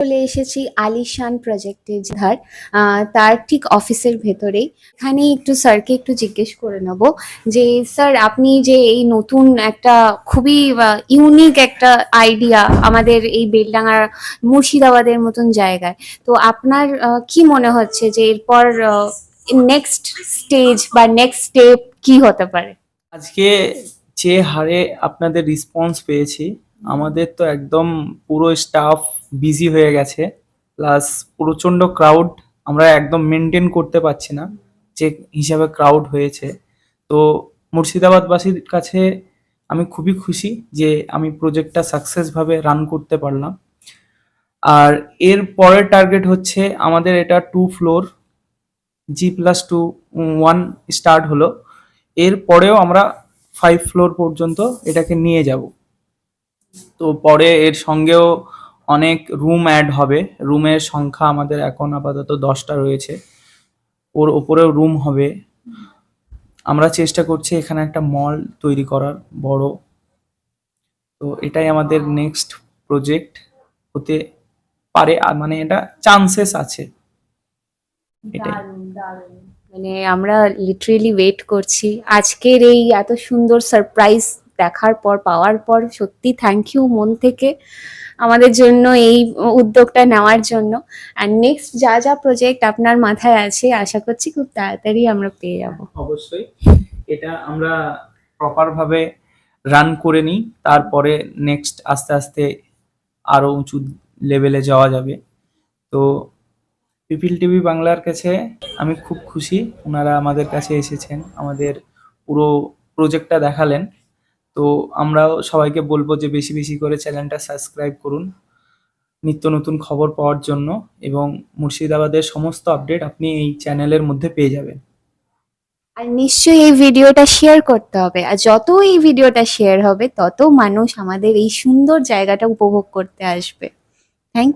চলে এসেছি আলিশান প্রজেক্টের ধার তার ঠিক অফিসের ভেতরেই। এখানে একটু স্যারকে একটু জিজ্ঞেস করে নেব যে, স্যার, আপনি যে এই নতুন একটা খুবই ইউনিক একটা আইডিয়া আমাদের এই বেলডাঙার মুর্শিদাবাদের মতন জায়গায়, তো আপনার কি মনে হচ্ছে যে এরপর নেক্সট স্টেজ বা নেক্সট স্টেপ কি হতে পারে? আজকে যে হারে আপনাদের রেসপন্স পেয়েছি, আমাদের তো একদম পুরো স্টাফ বিজি হয়ে গেছে প্লাস প্রচণ্ড ক্রাউড আমরা একদম মেনটেন করতে পারছি না, যে হিসাবে ক্রাউড হয়েছে। তো মুর্শিদাবাদবাসীর কাছে আমি খুবই খুশি যে আমি প্রজেক্টটা সাকসেসভাবে রান করতে পারলাম। আর এর পরের টার্গেট হচ্ছে আমাদের এটা two floor G plus two one start হলো। এর পরেও আমরা ফাইভ ফ্লোর পর্যন্ত এটাকে নিয়ে যাব। তো পরে এর সঙ্গেও অনেক রুম অ্যাড হবে। রুমের সংখ্যা আমাদের এখন আপাতত দশটা রয়েছে। ওর ওপরেও রুম হবে। আমরা চেষ্টা করছি এখানে একটা মল তৈরি করার, বড়। তো এটাই আমাদের নেক্সট প্রজেক্ট হতে পারে। আর মানে এটা চান্সেস আছে। এটাই। মানে আমরা লিটারেলি ওয়েট করছি। আজকের এই এত সুন্দর সারপ্রাইজ দেখার পর, পাওয়ার পর সত্যি থ্যাংক ইউ মন থেকে। আমাদের জন্য, এই উদ্যোগটা নেওয়ার জন্য। আর নেক্সট যা যা প্রজেক্ট আপনার মাথায় আছে, আশা করছি খুব তাড়াতাড়ি আমরা পেয়ে যাব। অবশ্যই। এটা আমরা প্রপার ভাবে রান করে নিই, তারপরে নেক্সট আস্তে আস্তে আরও উঁচু লেভেলে যাওয়া যাবে। তো পিপিল টিভি বাংলার কাছে আমি খুব খুশি ওনারা আমাদের কাছে এসেছেন, আমাদের পুরো প্রজেক্টটা দেখালেন। তো আমরাও সবাইকে বলব যে বেশি বেশি করে চ্যানেলটা সাবস্ক্রাইব করুন। নিত্য নতুন খবর পাওয়ার জন্য এবং মুর্শিদাবাদের সমস্ত আপডেট আপনি এই চ্যানেলের মধ্যে পেয়ে যাবেন। আর নিশ্চয়ই এই ভিডিওটা শেয়ার করতে হবে। আর যত এই ভিডিওটা শেয়ার হবে, তত মানুষ আমাদের এই সুন্দর জায়গাটা উপভোগ করতে আসবে। থ্যাংক